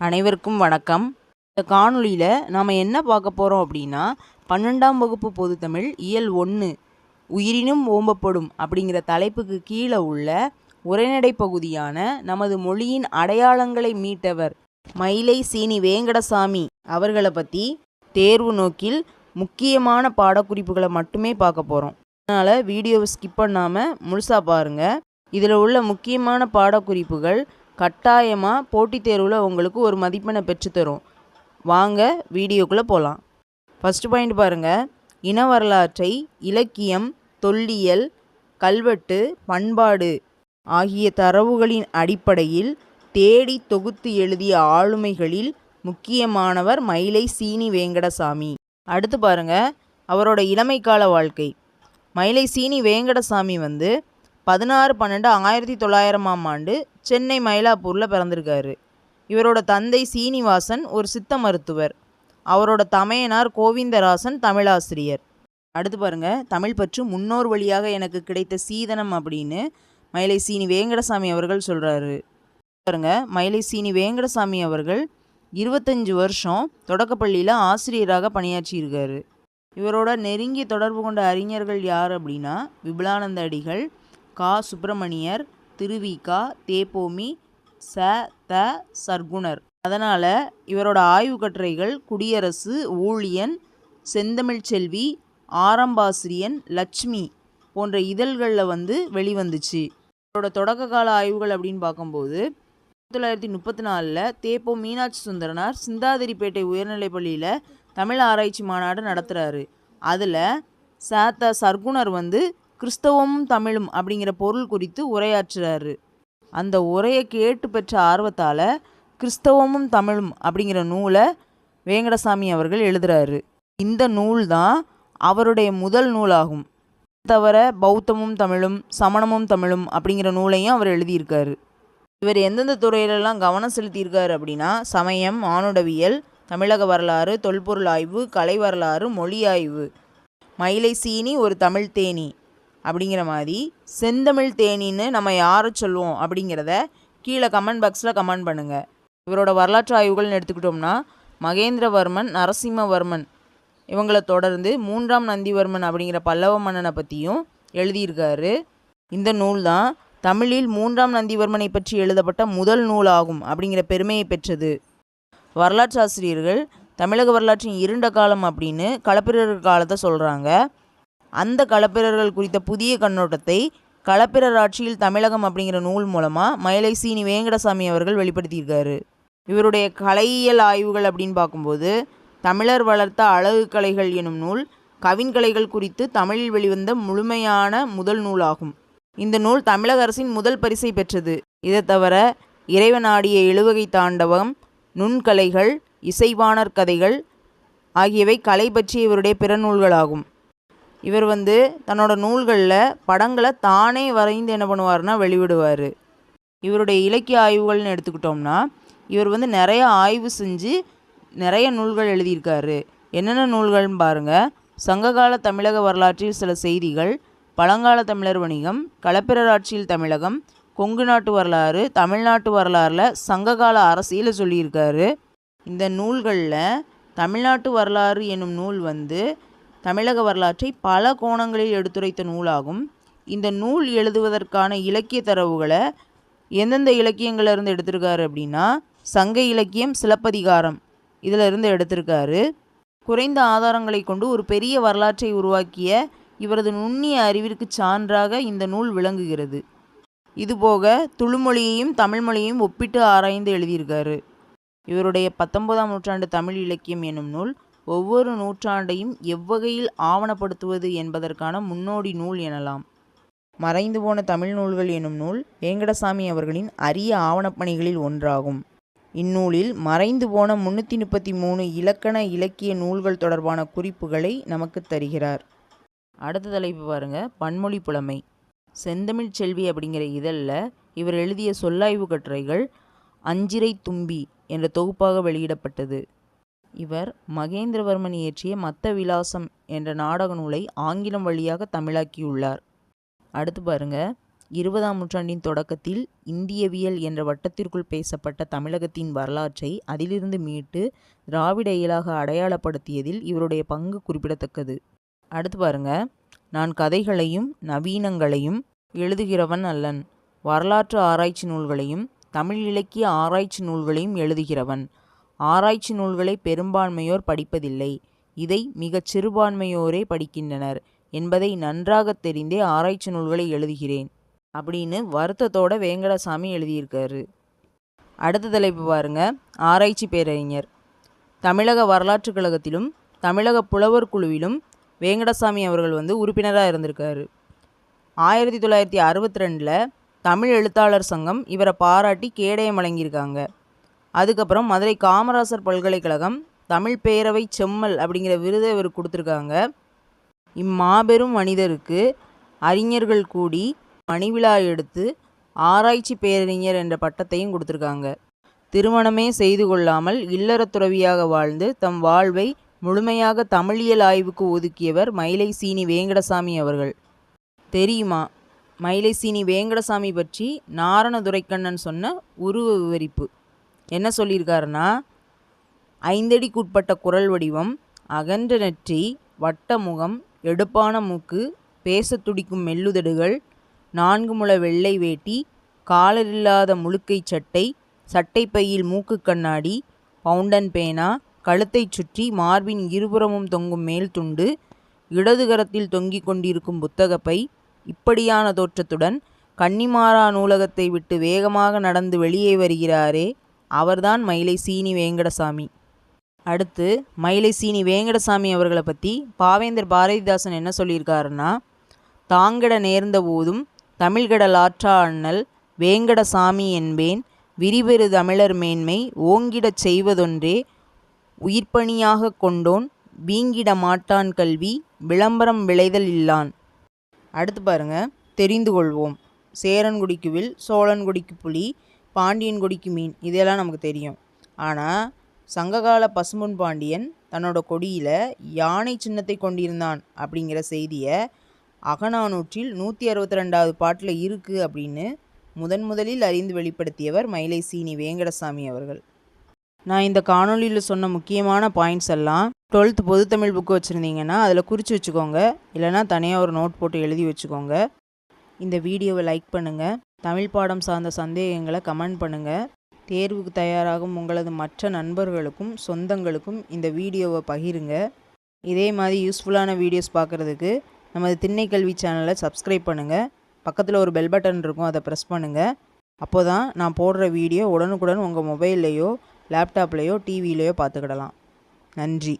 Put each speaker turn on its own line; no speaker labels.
அனைவருக்கும் வணக்கம். இந்த காணொலியில் நாம் என்ன பார்க்க போகிறோம் அப்படின்னா பன்னெண்டாம் வகுப்பு பொதுத்தமிழ் இயல் ஒன்று உயிரினும் ஓம்பப்படும் அப்படிங்கிற தலைப்புக்கு கீழே உள்ள உரைநடை பகுதியான நமது மொழியின் அடையாளங்களை மீட்டவர் மயிலை சீனி வேங்கடசாமி அவர்களை பற்றி தேர்வு நோக்கில் முக்கியமான பாடக்குறிப்புகளை மட்டுமே பார்க்க போகிறோம் அதனால் வீடியோவை ஸ்கிப் பண்ணாமல் முழுசாக பாருங்கள் இதில் உள்ள முக்கியமான பாடக்குறிப்புகள் கட்டாயமாக போட்டித் தேர்வில் உங்களுக்கு ஒரு மதிப்பெண்ணை பெற்றுத்தரும் வாங்க வீடியோக்குள்ளே போகலாம் ஃபஸ்ட்டு பாயிண்ட் பாருங்கள் இன வரலாற்றை இலக்கியம் தொல்லியல் கல்வெட்டு பண்பாடு ஆகிய தரவுகளின் அடிப்படையில் தேடி தொகுத்து எழுதிய ஆளுமைகளில் முக்கியமானவர் மயிலை சீனி வேங்கடசாமி. அடுத்து பாருங்க. அவரோட இளமைக்கால வாழ்க்கை. மயிலை சீனி வேங்கடசாமி வந்து பதினாறு பன்னெண்டு ஆயிரத்தி தொள்ளாயிரமாம் ஆண்டு சென்னை மயிலாப்பூரில் பிறந்திருக்காரு. இவரோட தந்தை சீனிவாசன் ஒரு சித்த மருத்துவர். அவரோட தமையனார் கோவிந்தராசன் தமிழாசிரியர். அடுத்து பாருங்க தமிழ் பற்று முன்னோர் வழியாக எனக்கு கிடைத்த சீதனம் அப்படின்னு மயிலை சீனி வேங்கடசாமி அவர்கள் சொல்கிறாரு பாருங்க மயிலை சீனி வேங்கடசாமி அவர்கள் இருபத்தஞ்சி வருஷம் தொடக்கப்பள்ளியில் ஆசிரியராக பணியாற்றியிருக்காரு இவரோட நெருங்கிய தொடர்பு கொண்ட அறிஞர்கள் யார் அப்படின்னா விபுலானந்த அடிகள் கா. சுப்பிரமணியர் திருவிகா தேப்போமி ச. த. சர்க்குணர். அதனால் இவரோட ஆய்வு கட்டுரைகள் குடியரசு ஊழியன் செந்தமிழ் செல்வி ஆரம்பாசிரியன் லட்சுமி போன்ற இதழ்களில் வந்து வெளிவந்துச்சு. இவரோட தொடக்க கால ஆய்வுகள் அப்படின்னு பார்க்கும்போது ஆயிரத்தி தொள்ளாயிரத்தி முப்பத்தி நாலில் தேப்போ மீனாட்சி சுந்தரனார் சிந்தாதிரிப்பேட்டை உயர்நிலைப் பள்ளியில் தமிழ் ஆராய்ச்சி மாநாடு நடத்துகிறாரு அதில் சாத்த சர்க்குணர் வந்து கிறிஸ்தவமும் தமிழும் அப்படிங்கிற பொருள் குறித்து உரையாற்றுறாரு. அந்த உரையை கேட்டு பெற்ற ஆர்வத்தால் கிறிஸ்தவமும் தமிழும் அப்படிங்கிற நூலை வேங்கடசாமி அவர்கள் எழுதுறாரு. இந்த நூல் தான் அவருடைய முதல் நூலாகும். தவிர பௌத்தமும் தமிழும் சமணமும் தமிழும் அப்படிங்கிற நூலையும் அவர் எழுதியிருக்காரு. இவர் எந்தெந்த துறையிலெல்லாம் கவனம் செலுத்தியிருக்காரு அப்படின்னா சமயம் மானுடவியல் தமிழக வரலாறு தொல்பொருள் ஆய்வு கலை வரலாறு மொழி ஆய்வு. மயிலை சீனி ஒரு தமிழ் தேனி. அப்படிங்கிற மாதிரி செந்தமிழ் தேனின்னு நம்ம யாரை சொல்லுவோம் அப்படிங்கிறத கீழே கமெண்ட் பாக்ஸில் கமெண்ட் பண்ணுங்கள் இவரோட வரலாற்று ஆய்வுகள்னு எடுத்துக்கிட்டோம்னா மகேந்திரவர்மன் நரசிம்மவர்மன் இவங்களை தொடர்ந்து மூன்றாம் நந்திவர்மன் அப்படிங்கிற பல்லவ மன்னனை பற்றியும் எழுதியிருக்காரு. இந்த நூல் தான் தமிழில் மூன்றாம் நந்திவர்மனை பற்றி எழுதப்பட்ட முதல் நூலாகும் அப்படிங்கிற பெருமையை பெற்றது. வரலாற்று ஆசிரியர்கள் தமிழக வரலாற்றின் இருண்ட காலம் அப்படின்னு களப்பிரர் காலத்தை சொல்கிறாங்க அந்த களப்பிரர்கள் குறித்த புதிய கண்ணோட்டத்தை களப்பிரர் ஆட்சியில் தமிழகம் அப்படிங்கிற நூல் மூலமாக மயிலை சீனி வேங்கடசாமி அவர்கள் வெளிப்படுத்தியிருக்காரு. இவருடைய கலையியல் ஆய்வுகள் அப்படின்னு பார்க்கும்போது தமிழர் வளர்த்த அழகு கலைகள் எனும் நூல் கவின்கலைகள் குறித்து தமிழில் வெளிவந்த முழுமையான முதல் நூலாகும். இந்த நூல் தமிழக அரசின் முதல் பரிசை பெற்றது. இதை தவிர இறைவனாடிய எழுவகை தாண்டவம் நுண்கலைகள் இசைவாணர் கதைகள் ஆகியவை கலை பற்றிய இவருடைய பிற நூல்களாகும். இவர் வந்து தன்னோட நூல்களில் படங்களை தானே வரைந்து என்ன பண்ணுவார்னா வெளிவிடுவார். இவருடைய இலக்கிய ஆய்வுகள்னு எடுத்துக்கிட்டோம்னா இவர் வந்து நிறைய ஆய்வு செஞ்சு நிறைய நூல்கள் எழுதியிருக்காரு. என்னென்ன நூல்கள்னு பாருங்கள் சங்ககால தமிழக வரலாற்றில் சில செய்திகள் பழங்கால தமிழர் வணிகம் களப்பிரர் ஆட்சியில் தமிழகம் கொங்கு நாட்டு வரலாறு தமிழ்நாட்டு வரலாறில் சங்ககால அரசியலை சொல்லியிருக்காரு. இந்த நூல்களில் தமிழ்நாட்டு வரலாறு என்னும் நூல் வந்து தமிழக வரலாற்றை பல கோணங்களில் எடுத்துரைத்த நூலாகும். இந்த நூல் எழுதுவதற்கான இலக்கிய தரவுகளை எந்தெந்த இலக்கியங்கள்லேருந்து எடுத்திருக்காரு அப்படின்னா சங்க இலக்கியம் சிலப்பதிகாரம் இதிலிருந்து எடுத்திருக்காரு. குறைந்த ஆதாரங்களை கொண்டு ஒரு பெரிய வரலாற்றை உருவாக்கிய இவரது நுண்ணிய அறிவிற்கு சான்றாக இந்த நூல் விளங்குகிறது. இதுபோக துளுமொழியையும் தமிழ்மொழியையும் ஒப்பிட்டு ஆராய்ந்து எழுதியிருக்காரு. இவருடைய பத்தொன்பதாம் நூற்றாண்டு தமிழ் இலக்கியம் என்னும் நூல் ஒவ்வொரு நூற்றாண்டையும் எவ்வகையில் ஆவணப்படுத்துவது என்பதற்கான முன்னோடி நூல் எனலாம். மறைந்து போன தமிழ் நூல்கள் எனும் நூல் வேங்கடசாமி அவர்களின் அரிய ஆவணப்பணிகளில் ஒன்றாகும். இந்நூலில் மறைந்து போன முன்னூற்றி முப்பத்தி மூணு இலக்கண இலக்கிய நூல்கள் தொடர்பான குறிப்புகளை நமக்கு தருகிறார். அடுத்த தலைப்பு பாருங்க பன்மொழி புலமை. செந்தமிழ் செல்வி அப்படிங்கிற இதழில் இவர் எழுதிய சொல்லாய்வு கட்டுரைகள் அஞ்சிரை தும்பி என்ற தொகுப்பாக வெளியிடப்பட்டது. இவர் மகேந்திரவர்மன் இயற்றிய மத்த விலாசம் என்ற நாடக நூலை ஆங்கிலம் வழியாக தமிழாக்கியுள்ளார். அடுத்து பாருங்க. இருபதாம் நூற்றாண்டின் தொடக்கத்தில் இந்தியவியல் என்ற வட்டத்திற்குள் பேசப்பட்ட தமிழகத்தின் வரலாற்றை அதிலிருந்து மீட்டு திராவிட இயலாக அடையாளப்படுத்தியதில் இவருடைய பங்கு குறிப்பிடத்தக்கது. அடுத்து பாருங்க. நான் கதைகளையும் நவீனங்களையும் எழுதுகிறவன் அல்லன். வரலாற்று ஆராய்ச்சி நூல்களையும் தமிழ் இலக்கிய ஆராய்ச்சி நூல்களையும் எழுதுகிறவன். ஆராய்ச்சி நூல்களை பெரும்பான்மையோர் படிப்பதில்லை. இதை மிகச் சிறுபான்மையோரே படிக்கின்றனர் என்பதை நன்றாகத் தெரிந்தே ஆராய்ச்சி நூல்களை எழுதுகிறேன். அப்படின்னு வருத்தத்தோட வேங்கடசாமி எழுதியிருக்காரு. அடுத்த தலைப்பு பாருங்க. ஆராய்ச்சி பேரறிஞர். தமிழக வரலாற்றுக் கழகத்திலும் தமிழக புலவர் குழுவிலும் வேங்கடசாமி அவர்கள் வந்து உறுப்பினராக இருந்திருக்காரு. ஆயிரத்தி தொள்ளாயிரத்தி அறுபத்தி ரெண்டில் தமிழ் எழுத்தாளர் சங்கம் இவரை பாராட்டி கேடயம் வழங்கியிருக்காங்க. அதுக்கப்புறம் மதுரை காமராசர் பல்கலைக்கழகம் தமிழ் பேரவை செம்மல் அப்படிங்கிற விருதை இவர் கொடுத்துருக்காங்க. இம்மாபெரும் மனிதருக்கு அறிஞர்கள் கூடி மணிவிழா எடுத்து ஆராய்ச்சி பேரறிஞர் என்ற பட்டத்தையும் கொடுத்துருக்காங்க. திருமணமே செய்து கொள்ளாமல் இல்லறத்துறவியாக வாழ்ந்து தம் வாழ்வை முழுமையாக தமிழியல் ஆய்வுக்கு ஒதுக்கியவர் மயிலை சீனி வேங்கடசாமி அவர்கள். தெரியுமா? மயிலை சீனி வேங்கடசாமி பற்றி நாரண துரைக்கண்ணன் சொன்ன உருவ விவரிப்பு. என்ன சொல்லியிருக்காருன்னா ஐந்தடிக்குட்பட்ட குரல் வடிவம் அகன்ற நெற்றி வட்ட முகம் எடுப்பான மூக்கு பேசத் துடிக்கும் மெல்லுதடுகள் நான்கு முள வெள்ளை வேட்டி காலரில்லாத முழுக்கை சட்டை சட்டை பையில் மூக்கு கண்ணாடி பவுண்டன் பேனா கழுத்தைச் சுற்றி மார்பின் இருபுறமும் தொங்கும் மேல் துண்டு இடது கரத்தில் தொங்கிக் கொண்டிருக்கும் புத்தகப்பை இப்படியான தோற்றத்துடன் கன்னிமாரா நூலகத்தை விட்டு வேகமாக நடந்து வெளியே வருகிறாரே அவர்தான் மயிலை சீனி வேங்கடசாமி. அடுத்து மயிலை சீனி வேங்கடசாமி அவர்களை பற்றி பாவேந்தர் பாரதிதாசன் என்ன சொல்லியிருக்காருன்னா தாங்கட நேர்ந்த போதும் தமிழ்கடல் ஆற்றா அண்ணல் வேங்கடசாமி என்பேன் விரிபெரு தமிழர் மேன்மை ஓங்கிடச் செய்வதொன்றே உயிர்ப்பணியாக கொண்டோன் வீங்கிட மாட்டான் கல்வி விளம்பரம் விளைதல் இல்லான். அடுத்து பாருங்க தெரிந்து கொள்வோம். சேரன்குடிக்குவில் சோழன்குடிக்கு புலி பாண்டியன்குடிக்கு மீன். இதெல்லாம் நமக்கு தெரியும். ஆனால் சங்ககால பசும்பொன் பாண்டியன் தன்னோட கொடியில் யானை சின்னத்தை கொண்டிருந்தான் அப்படிங்கிற செய்தியை அகநானூற்றில் நூற்றி அறுபத்தி ரெண்டாவது பாட்டில் இருக்குது அப்படின்னு முதன் முதலில் அறிந்து வெளிப்படுத்தியவர் மயிலை சீனி வேங்கடசாமி அவர்கள். நான் இந்த காணொளியில் சொன்ன முக்கியமான பாயிண்ட்ஸ் எல்லாம் டுவெல்த் பொதுத்தமிழ் புக்கு வச்சுருந்தீங்கன்னா அதில் குறித்து வச்சுக்கோங்க. இல்லைனா தனியாக ஒரு நோட் போட்டு எழுதி வச்சுக்கோங்க. இந்த வீடியோவை லைக் பண்ணுங்கள் தமிழ் பாடம் சார்ந்த சந்தேகங்களை கமெண்ட் பண்ணுங்கள் தேர்வுக்கு தயாராகும் உங்களது மற்ற நண்பர்களுக்கும் சொந்தங்களுக்கும் இந்த வீடியோவை பகிருங்க. இதே மாதிரி யூஸ்ஃபுல்லான வீடியோஸ் பார்க்குறதுக்கு நமது திண்ணை கல்வி சேனலை சப்ஸ்கிரைப் பண்ணுங்கள் பக்கத்தில் ஒரு பெல் பட்டன் இருக்கும் அதை ப்ரெஸ் பண்ணுங்கள் அப்போ தான் நான் போடுற வீடியோ உடனுக்குடன் உங்கள் மொபைல்லையோ லேப்டாப்லேயோ டிவிலையோ பார்த்துக்கிடலாம். நன்றி.